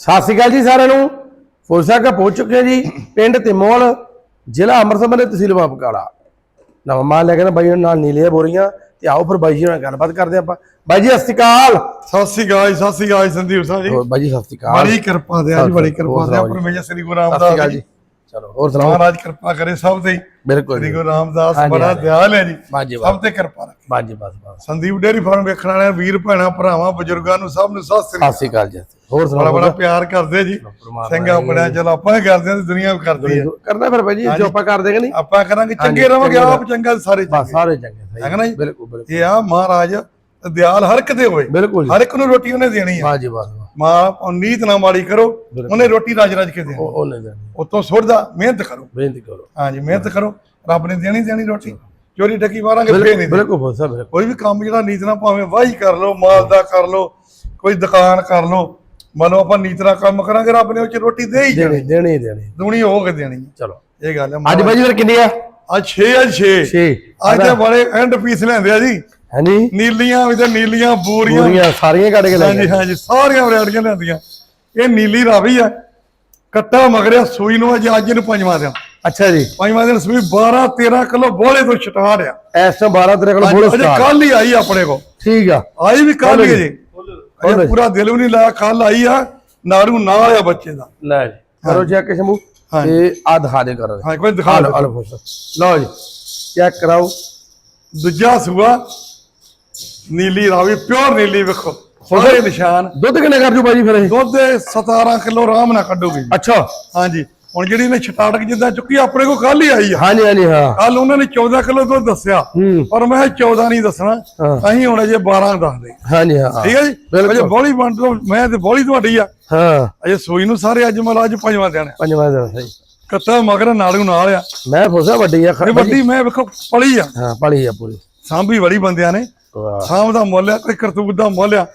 ਸਤਿ ਸ਼੍ਰੀ ਅਕਾਲ ਜੀ ਸਾਰਿਆਂ ਨੂੰ। ਫੁਰਸਾ ਕਾ ਪਹੁੰਚ ਚੁੱਕੇ ਜੀ। ਪਿੰਡ ਤਿਮੋਲ ਜ਼ਿਲ੍ਹਾ ਅੰਮ੍ਰਿਤਸਰ ਦੇ ਤਹਿਸੀਲ ਬਾਬਕਾਲਾ ਨਵਾਂ ਮਾਲ ਲੈ ਕੇ ਨਾ ਬਾਈ ਉਹਨਾਂ ਨਾਲ ਨੀਲੀਆਂ ਬੋਰੀਆਂ ਤੇ ਆਓ ਫਿਰ ਬਾਈ ਜੀ ਨਾਲ ਗੱਲਬਾਤ ਕਰਦੇ ਆਪਾਂ। ਬਾਈ ਜੀ ਸਤਿ ਸ਼੍ਰੀ ਅਕਾਲ। ਸਤਿ ਸ੍ਰੀ ਅਕਾਲ ਜੀ, ਸਤਿ ਸ੍ਰੀ ਅਕਾਲ ਸੰਦੀਪ ਸਾਹਿਬ ਜੀ। ਬਾਈ ਜੀ ਸਤਿ ਸ਼੍ਰੀ ਅਕਾਲ। ਬੜੀ ਕਿਰਪਾ ਦੇ ਅੱਜ ਬੜੀ ਕਿਰਪਾ। ਦੇ। ਪਰਮੇਸ਼ਰ ਸ੍ਰੀ ਗੁਰੂ ਸਤਿ ਸ਼੍ਰੀ ਰਾਮਦਾਸ ਅਕਾਲ ਜੀ। ਚਲੋ ਹੋਰ ਸੁਣਾਓ? ਮਹਾਰਾਜ ਕਿਰਪਾ ਕਰੇ ਸਭ ਤੇ ਹੀ। ਬਿਲਕੁਲ ਸ੍ਰੀ ਜੀ। ਗੁਰੂ ਰਾਮਦਾਸ ਬੜਾ। ਦਿਆਲ ਹੈ ਜੀ। ਸਭ ਤੇ ਕਿਰਪਾ ਰੱਖੇ। ਬਾਜੀ ਬਸ ਬਸ। ਸੰਦੀਪ ਡੇਰੀ ਫਾਰਮ ਵੇਖਣ ਵਾਲਿਆਂ ਵੀਰ ਭੈਣਾਂ ਭਰਾਵਾਂ ਬਜ਼ੁਰਗਾਂ ਨੂੰ ਸਭ ਨੂੰ ਸਤਿ ਸ੍ਰੀ ਅਕਾਲ ਜੀ। ਹੋਰ ਬੜਾ ਸੁਣਾਓ ਬੜਾ ਪਿਆਰ ਕਰਦੇ ਜੀ। ਸਿੰਘਾ ਬੜਾ ਚਲੋ ਆਪਾਂ ਵੀ ਕਰਦੇ ਹਾਂ ਤੇ ਦੁਨੀਆ ਵੀ ਕਰਦੀ ਹੈ। ਕਰਨਾ ਫਿਰ ਬਾਈ ਜੀ ਜੋ ਆਪਾਂ ਕਰ ਦੇਗੇ ਨਹੀਂ? ਆਪਾਂ ਕਰਾਂਗੇ ਚੰਗੇ ਰਵਾਂਗੇ ਆਪ ਚੰਗਾ ਸਾਰੇ ਚੰਗੇ। ਸਾਰੇ ਚੰਗੇ ਸਹੀ ਹੈਗਾ ਨਾ ਜੀ? ਬਿਲਕੁਲ ਬਿਲਕੁਲ। ਇਹ ਆ ਮਹਾਰਾਜ ਦਿਆਲ ਹਰ ਕਿਤੇ ਹੋਏ। ਬਿਲਕੁਲ ਹਰ ਇੱਕ ਨੂੰ ਰੋਟੀ ਉਹਨੇ ਦੇਣੀ ਹੈ। ਬਾਜੀ ਬਸ। ਮਾਂ ਨੀਤ ਨਾ ਮਾੜੀ ਕਰੋ। ਉਹਨੇ ਰੋਟੀ ਰਾਜ ਰਾਜ ਕੇ ਦੇਣੀ। ਉਹ ਉਹਨੇ ਦੇਣੀ ਉਤੋਂ ਸੁੱਟਦਾ ਮਿਹਨਤ ਕਰੋ। ਬੇਨਤੀ ਕਰੋ। ਹਾਂਜੀ ਮਿਹਨਤ ਕਰੋ। ਰੱਬ ਨੇ ਦੇਣੀ ਦੇਣੀ ਰੋਟੀ। ਚੋਰੀ ਠੱਗੀ ਮਾਰਾਂਗੇ ਫੇਰ ਨਹੀਂ। ਬਿਲਕੁਲ ਬਿਲਕੁਲ ਕੋਈ ਵੀ ਕੰਮ ਜਿਹੜਾ ਨੀਤ ਨਾਲ ਭਾਵੇਂ ਵਾਹੀ ਕਰ ਲਓ ਮਾਲ ਦਾ ਕਰ ਲਓ ਕੋਈ ਦੁਕਾਨ ਕਰ ਲਓ ਮੰਨ ਆਪਾਂ ਨੀਤ ਨਾਲ ਕੰਮ ਕਰਾਂਗੇ ਰੱਬ ਨੇ ਉਹ ਚ ਰੋਟੀ ਦੇ ਹੀ ਜਾਣੀ। ਦੇਣੀ ਦੇਣੀ। ਦੇਣੀ ਦੁਨੀ ਹੋ ਕੇ ਦੇਣੀ। ਚਲੋ। ਇਹ ਗੱਲ ਹੈ ਅੱਜ ਬਾਈ ਜੀ ਫਿਰ ਕਿੰਨੀ ਆ? ਅੱਜ 6 ਅੱਜ 6 6 ਅੱਜ ਦੇ ਬੜੇ ਐਂਡ ਪੀਸ ਲੈਂਦੇ ਆ ਜੀ। ਹਾਂਜੀ? ਨੀਲੀਆਂ ਵੀ ਤੇ ਨੀਲੀਆਂ ਬੂਰੀਆਂ। ਪੂਰੀਆਂ ਸਾਰੀਆਂ ਕੱਢ ਕੇ ਲੈ ਹਾਂਜੀ ਹਾਂਜੀ ਸਾਰੀਆਂ ਵੈਰਾਈਟੀਆਂ ਲੈਂਦੀਆਂ ਇਹ ਨੀਲੀ ਰਾਵੀ ਆ। ਕੱਟਾ ਮਗਰਿਆ ਸੂਈ ਨੂੰ ਅੱਜ ਅੱਜ ਨੂੰ ਪੰਜਵਾਂ ਦਿਨ ਅੱਛਾ ਜੀ। ਪੰਜਵਾਂ ਦਿਨ ਸੂਈ 12 13 ਕਿਲੋ ਬੋਲੇ ਤੋਂ ਛਟਾੜ ਆ। ਇਸ ਤੋਂ 12 ਤੇਰੇ ਕੋਲ ਬੋਲੋ ਸਟਾਰ ਕੱਲ ਹੀ ਆਈ ਆਪਣੇ ਕੋ ਠੀਕ ਆ। ਆਈ ਵੀ ਕੱਲ ਹੀ ਜੀ। ਬੋਲੋ ਅਜੇ ਪੂਰਾ ਦਿਲ ਵੀ ਨਹੀਂ ਲਾਇਆ ਕੱਲ ਆਈ ਆ ਨਾੜੂ ਨਾਲ ਆ ਬੱਚੇ ਦਾ। ਲੈ ਜੀ। ਕਰੋ ਚੈੱਕ ਸ਼ਮੂ ਹਾਂਜੀ। ਤੇ ਆ ਦਿਖਾ ਦੇ ਕਰੋ। ਹਾਂ ਕੋਈ ਦਿਖਾ ਫੁਰਸਾ ਲਓ ਜੀ ਚੈੱਕ ਕਰਾਓ। ਦੂਜਾ ਸੂਆ ਨੀਲੀ ਰਾਵੀ ਪਿਓਰ ਨੀਲੀ ਵੇਖੋ। ਸਾਰੇ ਨਿਸ਼ਾਨ। ਦੁੱਧ ਕਿੰਨੇ ਕਰ ਜੂ ਫਿਰ ਇਹ? ਦੁੱਧ 17 ਕਿਲੋ ਆਰਾਮ ਨਾਲ ਕੱਢੋਗੇ। ਅੱਛਾ। ਹਾਂਜੀ। ਹੁਣ ਜਿਹੜੀ ਨੇ ਛਟਾਟਕ ਜਿੱਦਾਂ ਚੁੱਕੀ ਆਪਣੇ ਕੋ ਕੱਲ ਹੀ ਆਈ ਹਾਂਜੀ ਹਾਂਜੀ ਹਾਂ। ਕੱਲ ਉਹਨਾਂ ਨੇ 14 ਕਿਲੋ ਦੁੱਧ ਦੱਸਿਆ। ਪਰ ਮੈਂ ਕਿਹਾ 14 ਨਹੀਂ ਦੱਸਣਾ। ਅਸੀਂ ਹੁਣ ਅਜੇ 12 ਦੱਸਦੇ ਹਾਂਜੀ ਹਾਂ ਠੀਕ ਹੈ ਜੀ। ਅਜੇ ਬੋਲੀ ਵੰਡ ਤੋਂ ਮੈਂ ਤੇ ਬੋਲੀ ਤੁਹਾਡੀ ਆ। ਹਾਂ। ਅਜੇ ਸੂਈ ਨੂੰ ਸਾਰੇ ਅੱਜ ਮਤਲਬ ਅੱਜ ਪੰਜਵਾਂ ਦਿਨ ਪੰਜਵਾਂ ਦਿਨ ਸਹੀ। ਕੱਤਾ ਮਗਰ ਨਾੜੂ ਨਾਲ ਆ। ਮੈਂ ਫੁਰਸਾ ਵੱਡੀ ਆ ਵੱਡੀ ਮੈਂ ਵੇਖੋ ਪਲੀ ਆ। ਹਾਂ ਪੜੀ ਆ ਪੂਰੀ। ਸਾਂਭੀ ਬੜੀ ਬੰਦਿਆਂ ਨੇ। ਸਾਂਭ ਦਾ ਮੁੱਲ ਆ ਕੋਈ ਕਰਤੂਤ ਦਾ ਮੁੱਲ ਆ।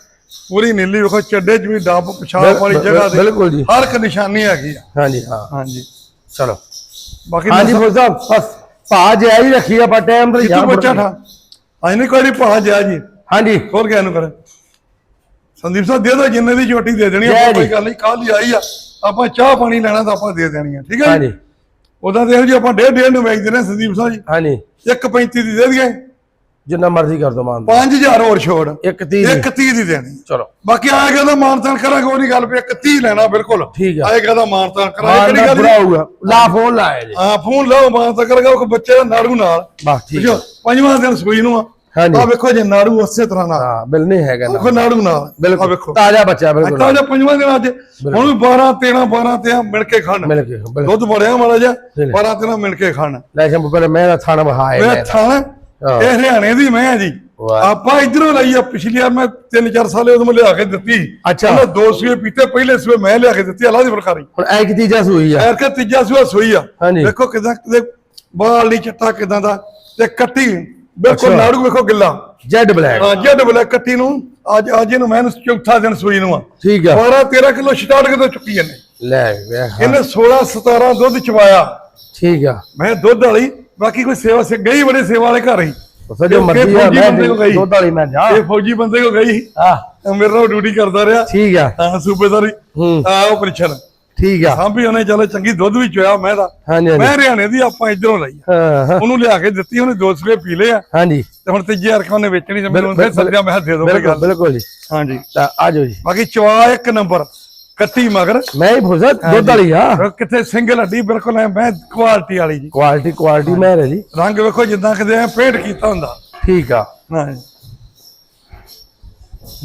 ਪੂਰੀ ਨੀਲੀ ਵੇਖੋ ਚੱਡੇ ਚ ਵੀ ਡੱਬ ਵਾਲੀ ਜਗ੍ਹਾ ਤੇ ਬਿਲਕੁਲ ਜੀ। ਹਰ ਇੱਕ ਨਿਸ਼ਾਨੀ ਹੈਗੀ ਆ। ਹਾਂਜੀ ਹਾਂ। ਹਾਂਜੀ। ਚਲੋ। ਬਾਕੀ ਹਾਂਜੀ ਫੁਰਸਾ ਬਸ ਭਾ ਜਿਆ ਹੀ ਰੱਖੀ ਆਪਾਂ ਟਾਈਮ ਤੇ ਤੂੰ ਬੱਚਾ ਠਾ। ਅੱਜ ਨਹੀਂ ਕੋਈ ਨਹੀਂ ਪਾ ਜਾ। ਹਾਂਜੀ। ਖੋਲ ਕੇ ਇਹਨੂੰ ਕਰ। ਸੰਦੀਪ ਸਾਹਿਬ ਦੇ ਦੋ ਜਿੰਨੇ ਦੀ ਝੋਟੀ ਦੇ ਦੇਣੀ ਜੀ। ਕੋਈ ਗੱਲ ਨਹੀਂ ਕੱਲ ਹੀ ਆਈ ਆ। ਆਪਾਂ ਚਾਹ ਪਾਣੀ ਲੈਣਾ ਤਾਂ ਆਪਾਂ ਦੇ ਦੇਣੀ ਆ ਠੀਕ ਹੈ ਹਾਂਜੀ। ਉਦਾਂ ਦੇਖੋ ਜੀ ਆਪਾਂ ਡੇਢ ਡੇਢ ਨੂੰ ਵੇਚਦੇ ਨੇ ਸੰਦੀਪ ਸਾਹਿਬ ਜੀ। ਹਾਂਜੀ। 1.35 ਦੀ ਦੇ ਦਈਏ। ਜਿੰਨਾ ਮਰਜ਼ੀ ਕਰ ਦੋ ਮਾਨ 5000 ਹੋਰ ਛੋੜ। ਇੱਕ ਤੀਹ ਦੀ। 130 ਦੀ ਦੇਣੀ। ਚਲੋ। ਬਾਕੀ ਆਏ ਕਹਿੰਦਾ ਮਾਨਤਾਨ ਕਰਾਂਗੇ ਉਹ ਨਹੀਂ ਗੱਲ ਵੀ 130 ਲੈਣਾ ਬਿਲਕੁਲ। ਠੀਕ ਆ। ਆਏ ਕਹਿੰਦਾ ਮਾਨਤਾਨ ਮਾਨ ਕਰਾਂਗੇ ਕਿਹੜੀ ਗੱਲ ਹੋਊਗਾ। ਲਾ ਫੋਨ ਲਾਇਆ ਜੀ। ਹਾਂ ਫੋਨ ਲਾਓ ਮਾਨਤਾਨ ਕਰਾਂਗਾ ਉਹ ਬੱਚੇ ਦਾ ਨਾੜੂ ਨਾਲ। ਬਸ ਠੀਕ ਪੰਜਵਾਂ ਦਿਨ ਸੂਈ ਨੂੰ ਆ। ਹਾਂਜੀ। ਆ ਵੇਖੋ ਜੇ ਨਾੜੂ ਉਸੇ ਤਰ੍ਹਾਂ ਨਾਲ। ਹਾਂ ਬਿਲ ਨਹੀਂ ਹੈਗਾ ਨਾ ਵੇਖੋ ਨਾੜੂ। ਨਾਲ। ਆ ਬਿਲਕੁਲ ਵੇਖੋ। ਤਾਜ਼ਾ ਬੱਚਾ ਬਿਲਕੁਲ। ਤਾਂ ਜੇ ਪੰਜਵਾਂ ਦਿਨ ਅੱਜ। ਹੁਣ ਵੀ 12 13 12 13 ਮਿਲ ਕੇ ਖਾਣ ਮਿਲ ਕੇ ਦੁੱਧ ਬੜਿਆ ਮਾੜਾ ਜਿਹਾ ਨਹੀਂ। 12 13 ਮਿਲ ਕੇ ਖਾਣ ਲੈ ਸ਼ੰਭੂ ਪਹਿਲੇ ਮੈਂ ਥਾਣਾ ਬਹਾਏ ਮੈਂ ਥਾਣ। ਇਹ ਹਰਿਆਣੇ ਦੀ ਮੈਂ ਆ ਜੀ। ਆਪਾਂ ਇਧਰੋਂ ਲਈ ਆ ਪਿਛਲੀ ਵਾਰ ਮੈਂ 3-4 ਸਾਲੇ ਉਦੋਂ ਮੈਂ ਲਿਆ ਕੇ ਦਿੱਤੀ। ਅੱਛਾ। ਉਹਨੇ ਦੋ ਸੂਏ ਪੀਤੇ ਪਹਿਲੇ ਸੂਏ ਮੈਂ ਲਿਆ ਕੇ ਦਿੱਤੀ ਅੱਲਾ ਦੀ ਫਰਕਾਰੀ ਹੁਣ ਐ ਕਿ ਤੀਜਾ ਸੂਈ ਆ। ਐਰ ਕੇ ਤੀਜਾ ਸੂਆ ਸੋਈ ਆ। ਦੇਖੋ ਕਿਦਾਂ ਕਿਤੇ ਬਾਲ ਨਹੀਂ ਚਿੱਟਾ ਕਿਦਾਂ ਦਾ। ਤੇ ਕੱਟੀ ਬਿਲਕੁਲ। ਨਾੜੂ ਵੇਖੋ ਗਿੱਲਾ। Jet black. ਹਾਂ ਜੱਡ ਬਲੇ ਕੱਟੀ ਨੂੰ। ਅੱਜ ਅੱਜ ਇਹਨੂੰ ਮੈਂ ਚੌਥਾ ਦਿਨ ਸੂਈ ਨੂੰ ਆ। ਠੀਕ ਆ। 12 13 ਕਿਲੋ ਸਟਾਰਟ ਕਿਤੋਂ ਚੁੱਕੀ ਜਾਂਦੇ ਲੈ ਇਹਨੇ 16 17 ਦੁੱਧ ਚਵਾਇਆ। ਠੀਕ ਆ। ਮੈਂ ਦੁੱਧ ਵਾਲੀ ਬਾਕੀ ਕੋਈ ਸੇਵਾ ਸੇ ਗਈ ਬੜੇ ਸੇਵਾ ਵਾਲੇ ਘਰ ਹੀ। ਉਹ ਜੋ ਮਰਜ਼ੀ ਆ ਮੈਂ। ਦੁੱਧ ਵਾਲੀ ਮੈਂ ਜਾ। ਇਹ ਫੌਜੀ ਬੰਦੇ ਕੋ ਗਈ। ਆ ਮੇਰੇ ਨਾਲ ਡਿਊਟੀ ਕਰਦਾ ਰਿਹਾ। ਠੀਕ ਆ। ਹਾਂ ਸੂਬੇਦਾਰੀ। ਹੂੰ। ਆ ਆਪਰੇਸ਼ਨ ਠੀਕ ਆ। ਸਾਂਭੀ ਉਹਨੇ ਚਲੋ ਚੰਗੀ ਦੁੱਧ ਵੀ ਚੋਇਆ ਮੈਂ ਦਾ ਮੈਂ ਹਰਿਆਣੇ ਦੀ ਆਪਾਂ ਇਧਰੋਂ ਲਈ। ਹਾਂ ਹਾਂ। ਉਹਨੂੰ ਲਿਆ ਕੇ ਦਿੱਤੀ ਉਹਨੇ ਦੋ ਸਵੇ ਪੀ ਲਏ ਆ। ਹਾਂਜੀ। ਤੇ ਹੁਣ ਤੀਜੇ ਅਰਖਾਂ ਉਹਨੇ ਵੇਚਣੀ ਤੇ ਮੈਨੂੰ ਫਿਰ ਸੱਦਿਆ ਮੈਂ ਦੇ ਦੋ ਬਿਲਕੁਲ ਬਿਲਕੁਲ ਜੀ। ਹਾਂਜੀ। ਤਾਂ ਆ ਜਾਓ ਜੀ। ਬਾਕੀ ਚਵਾ ਇੱਕ ਨੰਬਰ। ਕੱਟੀ ਮਗਰ। ਮੈਂ ਹੀ ਫੁਰਸਾ ਦੁੱਧ ਵਾਲੀ ਆ। ਕਿੱਥੇ ਸਿੰਗਲ ਹੱਡੀ ਬਿਲਕੁਲ ਐ ਮੈਂ ਕੁਆਲਿਟੀ ਵਾਲੀ ਜੀ। ਕੁਆਲਿਟੀ ਕੁਆਲਿਟੀ ਮੈਂ ਹੈ ਜੀ ਰੰਗ ਵੇਖੋ ਜਿੱਦਾਂ ਕਿਤੇ ਐ ਪੇਂਟ ਕੀਤਾ ਹੁੰਦਾ। ਠੀਕ ਆ। ਹਾਂ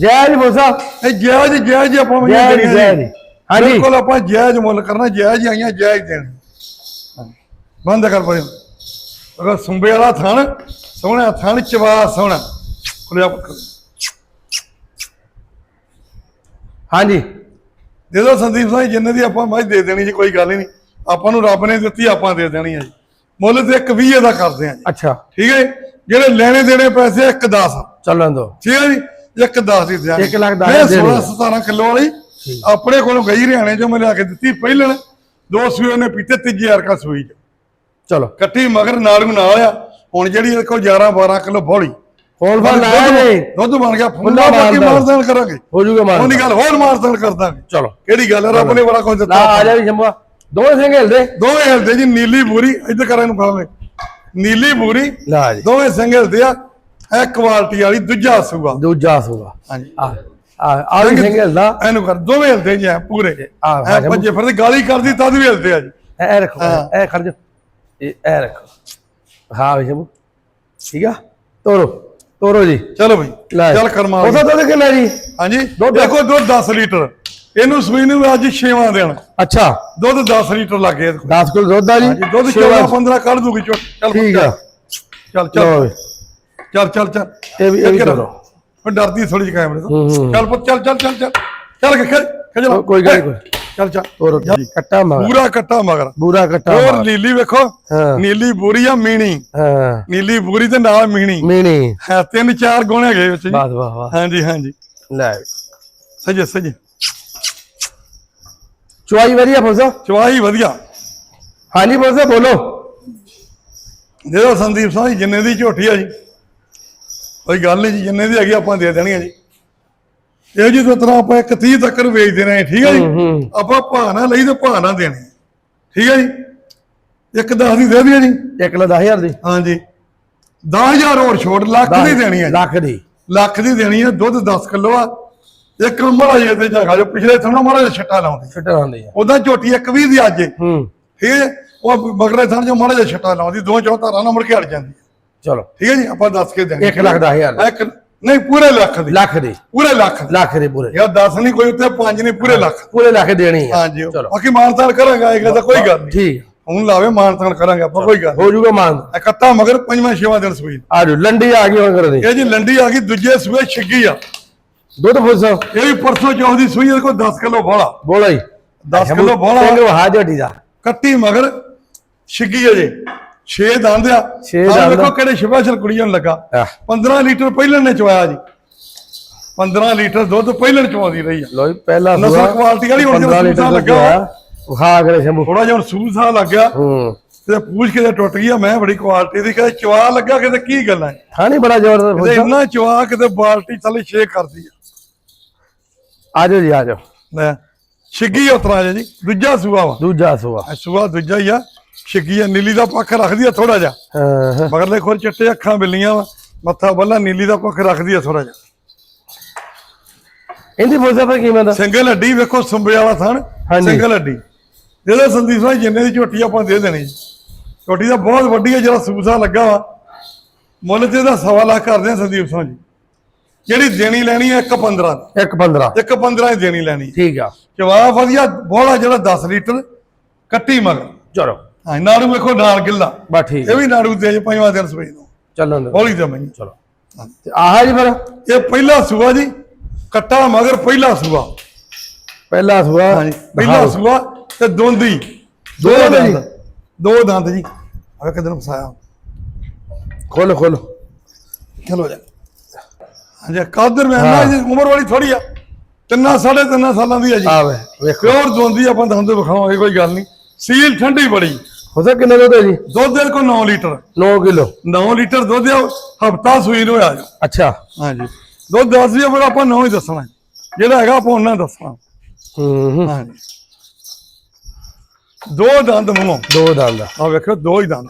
ਜੈ ਜੀ ਫੁਰਸਾ ਇਹ ਆਪਾਂ ਵੀ ਜੈ ਜੀ ਦੇਣੀਆਂ ਜੈ। ਜੀ ਹਾਂਜੀ। ਬਿਲਕੁਲ ਆਪਾਂ ਜਾਇਜ਼ ਮੁੱਲ ਕਰਨਾ ਜਾਇਜ਼ ਹੀ ਆਈਆਂ ਜਾਇਜ਼ ਦੇਣੀ। ਹਾਂਜੀ। ਬੰਦ ਕਰ ਪਰੇ ਅਗਰ ਸੁੰਬੇ ਵਾਲਾ ਥਣ ਸੋਹਣਾ ਥਣ ਚਵਾ ਸੋਹਣਾ। ਖੁੱਲਿਆ ਹਾਂਜੀ। ਦੇ ਦੋ ਸੰਦੀਪ ਸਿੰਘ ਜਿੰਨੇ ਦੀ ਆਪਾਂ ਮੱਝ ਦੇ ਦੇਣੀ ਜੀ ਕੋਈ ਗੱਲ ਹੀ ਨਹੀਂ। ਆਪਾਂ ਨੂੰ ਰੱਬ ਨੇ ਦਿੱਤੀ ਆਪਾਂ ਦੇ ਦੇਣੀ ਹੈ ਜੀ। ਮੁੱਲ ਤੇ ਇੱਕ 20 ਦਾ ਕਰਦੇ ਆ ਜੀ। ਅੱਛਾ। ਠੀਕ ਹੈ? ਜਿਹੜੇ ਲੈਣੇ ਦੇਣੇ ਪੈਸੇ ਇੱਕ 10 ਚੱਲਣ ਦੋ ਠੀਕ ਹੈ ਜੀ? ਇੱਕ 10 ਦੀ ਦਿਆਂਗੇ। ਇੱਕ ਲੱਖ ਦਸ ਮੈਂ ਦੇ 16 ਦਿਓ। 17 ਕਿਲੋ ਵਾਲੀ ਆਪਣੇ ਕੋਲੋਂ ਗਈ ਹਰਿਆਣੇ ਚੋਂ ਮੈਂ ਲਿਆ ਕੇ ਦਿੱਤੀ ਪਹਿਲਣ। ਦੋ ਸੂਏ ਉਹਨੇ ਪੀਤੇ ਤੀਜੀ ਹਰ ਕਾ ਸੂਈ ਚ। ਚਲੋ। ਕੱਟੀ ਮਗਰ ਨਾਲ ਨੂੰ ਨਾਲ ਆ। ਹੁਣ ਜਿਹੜੀ ਇਹਦੇ ਕੋਲ 11 12 ਕਿਲੋ ਬੋਲੀ ਫੋਨ ਫਾਨ ਲਾਇਆ ਨਹੀਂ ਦੁੱਧ ਬਣ ਗਿਆ ਫੁੱਲਾ ਫੁੱਲਾ ਬਾਕੀ ਮਾਰਦਾ। ਮਾਰਦਾਨ ਕਰਾਂਗੇ। ਹੋ ਜੂਗਾ ਮਾਨ ਉਹਦੀ ਗੱਲ ਹੋਰ ਮਾਰਦਾਨ ਕਰਦਾਂਗੇ ਚਲੋ। ਕਿਹੜੀ ਗੱਲ ਹੈ? ਰੱਬ ਨੇ ਬੜਾ ਕੁਝ ਦਿੱਤਾ ਆ ਜਾ ਵੀ ਸ਼ੰਭੂਆ। ਦੋਵੇਂ ਸਿੰਘ ਹਿਲਦੇ। ਦੋਵੇਂ ਹਿਲਦੇ ਜੀ ਨੀਲੀ ਬੂਰੀ ਇੱਧਰ ਕਰਾਂ ਨੂੰ ਫਾਵੇਂ। ਨੀਲੀ ਬੂਰੀ ਲਾ ਜੀ। ਦੋਵੇਂ ਸਿੰਘ ਹਿਲਦੇ ਆ ਇਹ ਕੁਆਲਿਟੀ ਵਾਲੀ ਦੂਜਾ ਸੂਗਾ ਦੂਜਾ ਸੂਗਾ ਹਾਂਜੀ। ਆ ਆ ਵੀ ਸਿੰਘ ਹਿਲਦਾ। ਇਹਨੂੰ ਕਰ ਦੋਵੇਂ ਹਿਲਦੇ ਜੀ ਪੂਰੇ। ਆ ਐ ਭੱਜੇ ਫਿਰਦੇ ਗਾਲੀ ਕਰਦੀ ਤਦ ਵੀ ਹਿਲਦੇ ਆ ਜੀ। ਇਹ ਰੱਖੋ ਇਹ ਖੜ ਜਾ। ਇਹ ਇਹ ਰੱਖੋ। ਹਾਂ ਵੀ ਸ਼ੰਭੂ। ਠੀਕ ਆ? ਤੋਰੋ। ਤੋਰੋ ਜੀ। ਚਲੋ ਬਈ ਲੈ। ਚੱਲ ਕਰਮਾ ਉਹਦਾ ਦੁੱਧ ਕਿੰਨਾ ਜੀ? ਹਾਂਜੀ? ਦੇਖੋ ਦੁੱਧ 10 ਲੀਟਰ। ਇਹਨੂੰ ਸੂਈ ਨੂੰ ਅੱਜ 6ਵਾਂ ਦੇਣ। ਅੱਛਾ। ਦੁੱਧ 10 ਲੀਟਰ ਲੱਗ ਗਿਆ ਇਹਦੇ ਕੋਲ। 10 ਕਿਲੋ ਦੁੱਧ ਆ ਜੀ। ਦੁੱਧ ਛੇ 14 ਵਾਰ। 15 ਕੱਢ ਦੂਗੀ ਚੁੱਕ। ਚੱਲ ਠੀਕ ਆ। ਚੱਲ ਚਲੋ। ਚੱਲ। ਚੱਲ ਚੱਲ। ਇਹ ਵੀ ਇਹ ਵੀ। ਤੋਰੋ ਉਹ ਡਰਦੀ ਥੋੜੀ ਜਿਹੀ ਕੈਮਰੇ ਤੋਂ। ਚੱਲ ਪੁੱਤ ਚੱਲ ਚੱਲ ਚੱਲ ਚੱਲ। ਚੱਲ ਕੇ ਖਿੱਚ ਖਿੱਚ। ਕੋਈ ਗੱਲ ਕੋਈ। ਚੱਲ ਚੱਲ ਤੋਰੋ ਕੱਟਾ ਮਾ ਪੂਰਾ ਕੱਟਾ ਮਗਰ। ਬੂਰਾ ਕੱਟਾ ਹੋਰ ਮਗਰ। ਨੀਲੀ ਵੇਖੋ ਹਾਂ। ਨੀਲੀ ਬੂਰੀ ਆ ਮੀਣੀ। ਹਾਂ। ਨੀਲੀ ਬੂਰੀ ਤੇ ਨਾਲ ਮੀਣੀ। ਮੀਨੀ ਹੈ ਤਿੰਨ ਚਾਰ ਗੁਣ ਹੈਗੇ ਵਿੱਚ ਜੀ। ਵਾਹ ਵਾਹ ਹਾਂਜੀ ਹਾਂਜੀ। ਲੈ। ਸਜੇ ਸਜੇ ਚੁਆਈ ਵਧੀਆ ਫੋਸਾ ਚਵਾਈ ਵਧੀਆ। ਹਾਂਜੀ ਫੋਸਾ ਬੋਲੋ। ਜਿਹੜਾ ਸੰਦੀਪ ਸਿੰਘ ਜੀ ਜਿੰਨੇ ਦੀ ਝੋਟੀ ਆ ਜੀ। ਕੋਈ ਗੱਲ ਨਹੀਂ ਜੀ ਜਿੰਨੇ ਦੀ ਹੈਗੀ ਆਪਾਂ ਦੇ ਦੇਣੀ ਆ ਜੀ। ਇਹ ਜੀ ਤਰ੍ਹਾਂ ਆਪਾਂ ਇੱਕ 30 ਤੱਕ ਵੇਚ ਦੇਣਾ ਹੈ ਠੀਕ ਹੈ ਜੀ? ਹੂੰ ਆਪਾਂ ਨਾ ਲਈ ਤੇ ਨਾ ਦੇਣੇ। ਠੀਕ ਹੈ ਜੀ? ਇੱਕ 10 ਦੀ ਦੇ ਦਈਏ ਜੀ? 1 ਲੱਖ 10000 ਦੀ। ਹਾਂਜੀ। 10000 ਹੋਰ ਛੋਟ ਲੱਖ ਦੀ ਦੇਣੀ ਹੈ ਜੀ। ਲੱਖ ਦੀ। ਲੱਖ ਦੀ ਦੇਣੀ ਹੈ ਦੁੱਧ 10 ਕਿਲੋ ਆ। ਇੱਕ ਮੜਾ ਜੇ ਤੇ ਜਗਾ ਜੋ ਪਿਛਲੇ ਥਾਂ ਮੜਾ ਜਿਹਾ ਛੱਟਾ ਲਾਉਂਦੀ। ਛੱਟਾ ਆਉਂਦੀ ਆ। ਉਹਦਾ ਝੋਟੀ ਇੱਕ 20 ਦੀ ਅੱਜ। ਹੂੰ। ਠੀਕ ਹੈ ਉਹ ਮਗਰੇ ਥਾਂ ਜੋ ਜਿਹਾ ਛੱਟਾ ਲਾਉਂਦੀ ਦੋ ਚੌ ਧਾਰਾਂ ਨਾਲ ਮੁੜ ਕੇ ਹਟ ਜਾਂਦੀ। ਚਲੋ। ਠੀਕ ਹੈ ਜੀ? ਆਪਾਂ ਦੱਸ ਕੇ ਦੇਣੀ। ਇੱਕ ਲੱਖ ਦਸ ਹਜ਼ਾਰ। ਦੀ। ਇੱਕ ਨਹੀਂ ਪੂਰੇ ਲੱਖ ਦੀ। ਲੱਖ ਦੀ। ਪੂਰੇ ਲੱਖ ਲੱਖ ਦੇ ਪੂਰੇ। ਯਾਰ 10 ਨਹੀਂ ਕੋਈ ਉੱਤੇ 5 ਨਹੀਂ ਪੂਰੇ ਲੱਖ। ਪੂਰੇ ਲੱਖ ਦੇਣੀ ਆ। ਹਾਂਜੀ। ਚਲੋ। ਬਾਕੀ ਮਾਨਤਾਨ ਕਰਾਂਗੇ ਇਹ ਤਾਂ ਕੋਈ ਗੱਲ ਨਹੀਂ। ਠੀਕ। ਹੁਣ ਲਾਵੇ ਮਾਨਤਾਨ ਕਰਾਂਗੇ ਆਪਾਂ ਕੋਈ ਗੱਲ ਹੋ ਜੂਗਾ ਮਾਨ। ਇਕੱਠਾ ਮਗਰ ਪੰਜਵਾਂ ਛੇਵਾਂ ਦਿਨ ਸੂਈ ਆ ਜੋ ਲੰਡੀ ਆ ਗਈ ਹੁਣ ਕਰਦੀ। ਇਹ ਜੀ ਲੰਡੀ ਆ ਗਈ ਦੂਜੇ ਸੂਏ ਛਿੱਗੀ ਆ। ਦੁੱਧ ਫੋਸਾ। ਇਹ ਵੀ ਪਰਸੋਂ ਚੌਥ ਦੀ ਸੂਈ ਇਹਦੇ ਕੋਲ 10 ਕਿਲੋ ਬੋਲਾ ਬੋਲਾ ਜੀ 10 ਕਿਲੋ ਬੋਲਾ ਸਿੰਘ ਵਹਾ ਜੋਟੀ ਦਾ। ਕੱਟੀ ਮਗਰ ਛਿੱਗੀ ਅਜੇ 6 ਦੰਦ ਆ। ਛੇ ਆਹ ਦੰਦ। ਵੇਖੋ ਕਿਹੜੇ ਸਪੈਸ਼ਲ ਕੁੜੀਆਂ ਨੂੰ ਲੱਗਾ। ਆਹ, 15 ਲੀਟਰ ਪਹਿਲਣ ਨੇ ਚਵਾਇਆ ਜੀ। 15 ਲੀਟਰ ਦੁੱਧ ਪਹਿਲਣ ਚਵਾਉਂਦੀ ਰਹੀ ਆ। ਲੋ ਜੀ ਪਹਿਲਾ ਨਸਲ ਸੂਆ। ਕੁਆਲਿਟੀ ਵਾਲੀ ਹੁਣ 15 ਜਦੋਂ ਲੀਟਰ ਸੂਸਾ ਲੱਗਾ ਲੱਗਾ ਵਹਾ ਕਰੇ ਸ਼ੰਭੂ। ਥੋੜਾ ਜਿਹਾ ਹੁਣ ਸੂਸਾ ਲੱਗਿਆ। ਹੂੰ। ਤੇ ਪੂਛ ਕੇ ਟੁੱਟ ਗਈ ਆ ਮੈਂ ਬੜੀ ਕੁਆਲਿਟੀ ਦੀ ਕਦੇ ਚਵਾ ਲੱਗਾ ਕਿਤੇ ਕੀ ਗੱਲਾਂ ਖਾਣੀ ਬੜਾ ਜ਼ਬਰਦਸਤ ਕਿਤੇ ਫੋਸਾ ਇੰਨਾ ਚਵਾ ਕਿਤੇ ਬਾਲਟੀ ਥੱਲੇ ਛੇਕ ਕਰਦੀ ਆ। ਆ ਜਾਓ ਜੀ ਆ ਜਾਓ। ਲੈ ਛਿੱਗੀ ਉਤਰਾ ਜੀ ਦੂਜਾ ਸੂਆ ਵਾ। ਦੂਜਾ ਸੂਆ। ਇਹ ਸੂਆ ਦੂਜਾ ਹੀ ਆ। ਛਿੱਗੀ ਆ ਨੀਲੀ ਦਾ ਪੱਖ ਰੱਖਦੀ ਆ ਥੋੜਾ ਜਿਹਾ। ਹਾਂ। ਹਾਂ ਮਗਰਲੇ ਖੋਲ ਚਿੱਟੇ ਅੱਖਾਂ ਬਿੱਲੀਆਂ ਵਾ ਮੱਥਾ ਬੱਲਾ ਨੀਲੀ ਦਾ ਪੱਖ ਰੱਖਦੀ ਆ ਥੋੜਾ ਜਿਹਾ। ਇਹਦੀ ਫੋਸਾ ਪਰ ਕੀ ਦਾ? ਸਿੰਗਲ ਹੱਡੀ ਵੇਖੋ ਸੰਬੇ ਵਾਲਾ ਥਣ ਹਾਂਜੀ। ਸਿੰਗਲ ਹੱਡੀ। ਜਿਹਦੇ ਸੰਦੀਪ ਭਾਈ ਜਿੰਨੇ ਦੀ ਝੋਟੀ ਆਪਾਂ ਦੇ ਦੇਣੀ। ਝੋਟੀ ਦਾ ਬਹੁਤ ਵੱਡੀ ਹੈ ਜਿਹੜਾ ਸੂਸਾ ਲੱਗਾ ਵਾ। ਮੁੱਲ ਤੇ ਇਹਦਾ ਸਵਾ ਲੱਖ ਕਰਦੇ ਆ ਸੰਦੀਪ ਸਿੰਘ ਜੀ। ਜਿਹੜੀ ਦੇਣੀ ਲੈਣੀ ਹੈ 1.15 ਇੱਕ 15 1.15 ਹੀ ਦੇਣੀ ਲੈਣੀ। ਠੀਕ ਆ। ਜਵਾਬ ਵਧੀਆ ਬੋਲਾ ਜਿਹੜਾ 10 ਲੀਟਰ ਕੱਟੀ ਮਗਰ। ਚਲੋ। ਹਾਂ ਨਾੜੂ ਵੇਖੋ ਨਾਲ ਗਿੱਲਾ। ਬਸ ਠੀਕ ਇਹ ਵੀ ਨਾੜੂ ਤੇਜ ਪੰਜਵਾਂ ਦਿਨ ਸਵੇਰ ਨੂੰ। ਚੱਲਣ ਦੇ ਹੌਲੀ ਤੇ ਮੈਂ ਚਲੋ। ਤੇ ਆਹ ਜੀ ਫਿਰ? ਇਹ ਪਹਿਲਾ ਸੂਆ ਜੀ। ਕੱਟਾ ਮਗਰ ਪਹਿਲਾ ਸੂਆ। ਪਹਿਲਾ ਸੂਆ? ਹਾਂਜੀ ਪਹਿਲਾ ਸੂਆ ਤੇ ਦੋਂਦੀ। ਦੋ ਦੰਦ ਜੀ? ਦੋ ਦੰਦ ਜੀ। ਆ ਕਿਦਾਂ ਫਸਾਇਆ। ਖੋਲ ਖੋਲ। ਚਲੋ ਜਾ। ਹਾਂਜੀ ਕਾਦਰ ਮੈਂ ਨਾ ਜੀ ਉਮਰ ਵਾਲੀ ਥੋੜੀ ਆ। ਤਿੰਨਾਂ ਸਾਢੇ ਤਿੰਨਾਂ ਸਾਲਾਂ ਦੀ ਆ ਜੀ। ਆਵੇ ਵੇਖੋ। ਪਿਓਰ ਦੋਂਦੀ ਆਪਾਂ ਦੰਦ ਵਿਖਾਵਾਂਗੇ ਕੋਈ ਗੱਲ ਨਹੀਂ। ਸੀਲ ਠੰਡੀ ਬੜੀ। ਫੋਸਾ ਕਿੰਨਾ ਦੁੱਧ ਹੈ ਜੀ? ਦੁੱਧ ਦੇ ਕੋ 9 ਲੀਟਰ। 9 ਕਿਲੋ। 9 ਲੀਟਰ ਦੁੱਧ ਆ ਹਫਤਾ ਸੂਈ ਨੂੰ ਆ ਜਾ ਅੱਛਾ। ਹਾਂਜੀ। ਦੁੱਧ ਦੱਸ ਦਿਓ ਪਰ ਆਪਾਂ ਨੌ ਹੀ ਦੱਸਣਾ। ਜਿਹੜਾ ਹੈਗਾ ਆਪਾਂ ਉਹਨਾਂ ਦੱਸਣਾ। ਹੂੰ ਹੂੰ ਹਾਂਜੀ। ਦੋ ਦੰਦ ਮੂੰਹੋਂ। ਦੋ ਦੰਦ। ਆ ਵੇਖੋ ਦੋ ਹੀ ਦੰਦ।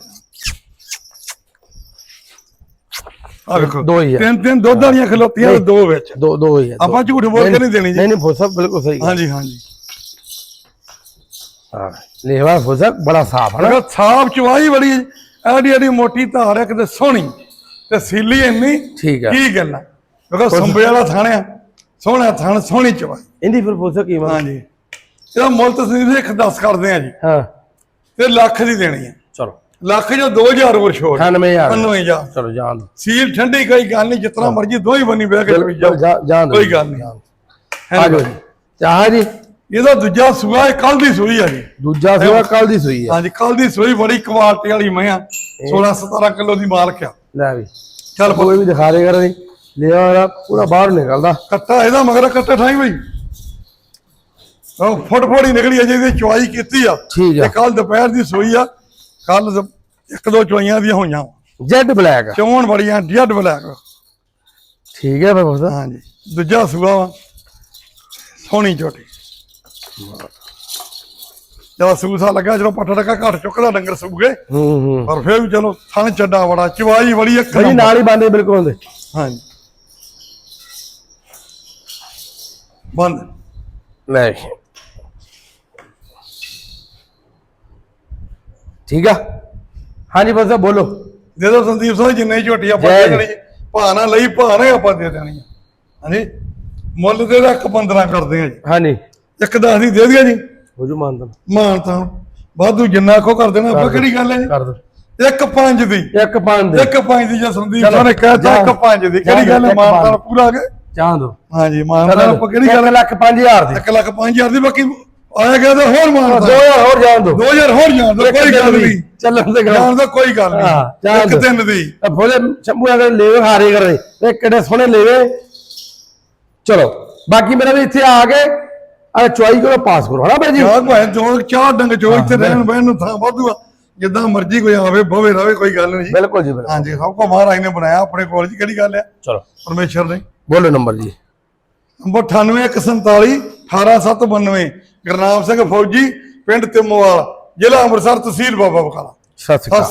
ਆ ਵੇਖੋ ਦੋ ਹੀ ਆ। ਤਿੰਨ ਤਿੰਨ ਦੁੱਧ ਵਾਲੀਆਂ ਖਲੋਤੀਆਂ ਦੋ ਵਿੱਚ। ਦੋ ਦੋ ਹੀ ਦੋ। ਆਪਾਂ ਝੂਠ ਬੋਲ ਕੇ ਨਹੀਂ ਦੇਣੀ ਜੀ। ਨਹੀਂ ਨਹੀਂ ਫੋਸਾ ਬਿਲਕੁਲ ਸਹੀ ਹਾਂਜੀ ਹਾਂਜੀ। ਹਾਂ। ਲੇਵਾ ਫੋਸਾ ਬੜਾ ਸਾਫ਼ ਹੈ ਨਾ ਸਾਫ਼ ਚਵਾਈ ਬੜੀ ਹੈ, ਐਡੀ ਐਡੀ ਮੋਟੀ ਧਾਰ ਹੈ ਕਿਤੇ ਸੋਹਣੀ ਤੇ ਸੀਲੀ ਇੰਨੀ। ਠੀਕ ਹੈ। ਕੀ ਗੱਲ ਆ? ਵੇਖੋ ਸੰਬੇ ਵਾਲਾ ਥਾਣਿਆ ਸੋਹਣਾ ਥਾਣ ਸੋਹਣੀ ਚਵਾਈ। ਇਹਦੀ ਫਿਰ ਫੋਸਾ ਕੀ ਮਾਂ ਹਾਂਜੀ। ਇਹਦਾ ਮੁੱਲ ਤਸਨੀਰ ਇੱਕ 10 ਕਰਦੇ ਆ ਜੀ। ਹਾਂ। ਤੇ ਲੱਖ ਦੀ ਦੇਣੀ ਹੈ। ਚਲੋ। ਲੱਖ ਜੋ 2000 ਹੋਰ ਛੋੜ। 98000 99000 ਚਲੋ ਜਾਣ ਦੋ ਸੀਲ ਠੰਡੀ ਕੋਈ ਗੱਲ ਨਹੀਂ ਜਿਤਨਾ ਮਰਜ਼ੀ ਦੋ ਹੀ ਬਣੀ ਬਹਿ ਕੇ ਜਾ- ਦੋ ਕੋਈ ਗੱਲ ਨਹੀਂ। ਆ ਜਾਓ ਜੀ। ਆਹ ਜੀ। ਇਹਦਾ ਦੂਜਾ ਸੂਆ ਇਹ ਕੱਲ ਦੀ ਸੂਈ ਆ ਜੀ। ਦੂਜਾ ਸੂਆ ਕੱਲ ਦੀ ਸੂਈ ਹੈ ਹਾਂਜੀ ਕੱਲ ਦੀ ਸੂਈ ਬੜੀ ਕੁਆਲਿਟੀ ਵਾਲੀ ਮੈਂ ਆ। 16 17 ਕਿਲੋ ਦੀ ਮਾਲਕ ਆ। ਲੈ ਵੀ। ਚੱਲ ਕੋਈ ਵੀ ਦਿਖਾ ਦੇ ਕਰ ਲਿਆ ਵਾਲਾ ਪੂਰਾ ਬਾਹਰ ਨਿਕਲਦਾ। ਕੱਟਾ ਇਹਦਾ ਮਗਰ ਕੱਟਾ ਠਾਈ ਬਈ। ਉਹ ਫੁੱਟ ਫੋੜੀ ਨਿਕਲੀ ਅਜੇ ਇਹਦੀ ਚੁਆਈ ਕੀਤੀ ਆ। ਠੀਕ ਆ। ਤੇ ਕੱਲ ਦੁਪਹਿਰ ਦੀ ਸੂਈ ਆ। ਕੱਲ ਇੱਕ ਦੋ ਚੁਆਈਆਂ ਦੀਆਂ ਹੋਈਆਂ। Jet black. ਚੋਣ ਬੜੀਆਂ ਡੱਡ ਬਲੈਕ। ਠੀਕ ਹੈ ਬਾਬਾ ਹਾਂਜੀ ਦੂਜਾ ਸੂਆ ਵਾ। ਸੋਹਣੀ ਝੋਟੀ ਜਦੋਂ ਸੂਸਾ ਲੱਗਾ ਜਦੋਂ ਪੱਠਾ ਟਕਾ ਘੱਟ ਚੁੱਕਦਾ ਡੰਗਰ ਸੂਗੇ। ਹੂੰ ਹੂੰ। ਪਰ ਫਿਰ ਵੀ ਚਲੋ ਥਣ ਚੱਡਾ ਬੜਾ ਚਵਾਈ ਬੜੀ ਇੱਕ ਨੰਬਰ। ਨਾਲ ਹੀ ਬੰਦੇ ਬਿਲਕੁਲ ਹੁੰਦੇ ਹਾਂਜੀ। ਬੰਦ ਲੈ। ਠੀਕ ਆ? ਹਾਂਜੀ ਸਾਹਿਬ ਬੋਲੋ। ਦੇ ਦੋ ਸੰਦੀਪ ਸਿੰਘ ਜਿੰਨੇ ਹੀ ਝੋਟੀ ਆਪਾਂ ਜੈ ਦੇ ਦੇਣੀ। ਭਾਣਾ ਲਈ ਭਾਣਾ ਆਪਾਂ ਦੇ ਦੇਣੀ। ਹਾਂਜੀ। ਮੁੱਲ ਦੇ ਦਾ ਇੱਕ 15 ਕਰਦੇ ਆ ਜੀ। ਹਾਂਜੀ। ਇੱਕ 10 ਦੀ ਦੇ ਦਿਆ ਜੀ। ਹੋ ਜੂ ਮੰਨਦਾ ਮਾਨ ਤਾਂ ਵਾਧੂ ਜਿੰਨਾ ਕੋ ਕਰ ਦੇਣਾ ਆਪਾਂ ਕਿਹੜੀ ਗੱਲ ਹੈ ਕਰ ਦੋ। ਇੱਕ ਪੰਜ ਦੀ। ਇੱਕ ਪੰਜ ਦੇ। ਇੱਕ ਪੰਜ ਦੀ ਜੇ ਸੰਦੀਪ ਸਿੰਘ ਨੇ ਕਹਿਤਾ ਇੱਕ। ਪੰਜ ਦੀ। ਕਿਹੜੀ ਗੱਲ ਹੈ? ਇੱਕ ਮਾਨ ਤਾਂ ਪੰਜ। ਪੂਰਾ ਆ ਗਿਆ। ਚਾਹ ਦੋ। ਹਾਂਜੀ ਮਾਨ ਤਾਂ ਆਪਾਂ ਕਿਹੜੀ ਗੱਲ ਇੱਕ ਲੱਖ ਪੰਜ ਹਜ਼ਾਰ ਦੀ। 1 ਲੱਖ 5000 ਦੀ ਬਾਕੀ ਆਇਆ ਗਿਆ ਤਾਂ ਹੋਰ ਮਾਨ ਦੋ ਤਾਂ ਹਜ਼ਾਰ ਹੋਰ ਜਾਣ ਦੋ। 2000 ਹੋਰ ਜਾਣ ਦੋ ਕੋਈ ਗੱਲ ਨਹੀਂ। ਚੱਲਣ ਦੇ ਜਾਣ ਦਾ ਕੋਈ ਗੱਲ ਨਹੀਂ। ਇੱਕ। ਦਿਨ ਦੀ। ਫੋਲੇ ਸ਼ੰਭੂ ਅਗਰ ਲੈਵੇ ਹਾਰੇ ਕਰ। ਇਹ ਕਿਹੜੇ ਸੋਹਣੇ ਲੈਵੇ। ਚਲੋ ਬਾਕੀ ਮੇਰਾ ਵੀ ਇੱਥੇ ਆ ਕੇ ਆ ਚੁਆਈ ਕਰੋ ਪਾਸ ਕਰੋ ਹਨਾ ਭਾਈ ਜੀ? ਚਾਹ ਭਾਵੇਂ ਜੋ ਚਾਹ ਡੰਗ ਚੋ ਇੱਥੇ ਰਹਿਣ ਬਹਿਣ ਨੂੰ ਥਾਂ ਵਾਧੂ ਆ। ਜਿੱਦਾਂ ਮਰਜ਼ੀ ਕੋਈ ਆਵੇ ਬਵੇ ਰਵੇ ਕੋਈ ਗੱਲ ਨਹੀਂ। ਬਿਲਕੁਲ ਜੀ ਬਿਲਕੁਲ। ਹਾਂਜੀ ਸਭ ਕੋ ਮਹਾਰਾਜ ਨੇ ਬਣਾਇਆ ਆਪਣੇ ਕੋਲ ਜੀ ਕਿਹੜੀ ਗੱਲ ਆ? ਚਲੋ। ਪਰਮੇਸ਼ਰ ਨੇ। ਬੋਲੋ ਨੰਬਰ ਜੀ। ਨੰਬਰ 98147 18792 ਗੁਰਨਾਮ ਸਿੰਘ ਫੌਜੀ ਪਿੰਡ ਤਿੰਮੋਵਾਲ ਜ਼ਿਲ੍ਹਾ ਅੰਮ੍ਰਿਤਸਰ ਤਹਿਸੀਲ ਬਾਬਾ ਬਕਾਲਾ ਸਤਿ ਸ਼੍ਰੀ ਅਕਾਲ।